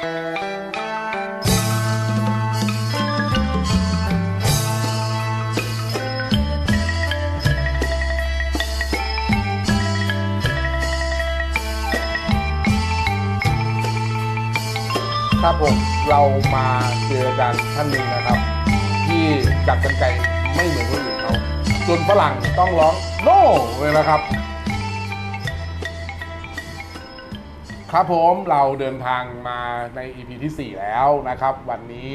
ครับผมเรามาเจออาจารย์ท่านหนึ่งนะครับ ที่จับกันไกลไม่เหมือนคนอื่นเขาจนฝรั่งต้องร้องโน่เลยนะครับ ครับผมเราเดินทางมาในอีพีที่ 4 แล้วนะครับ วันนี้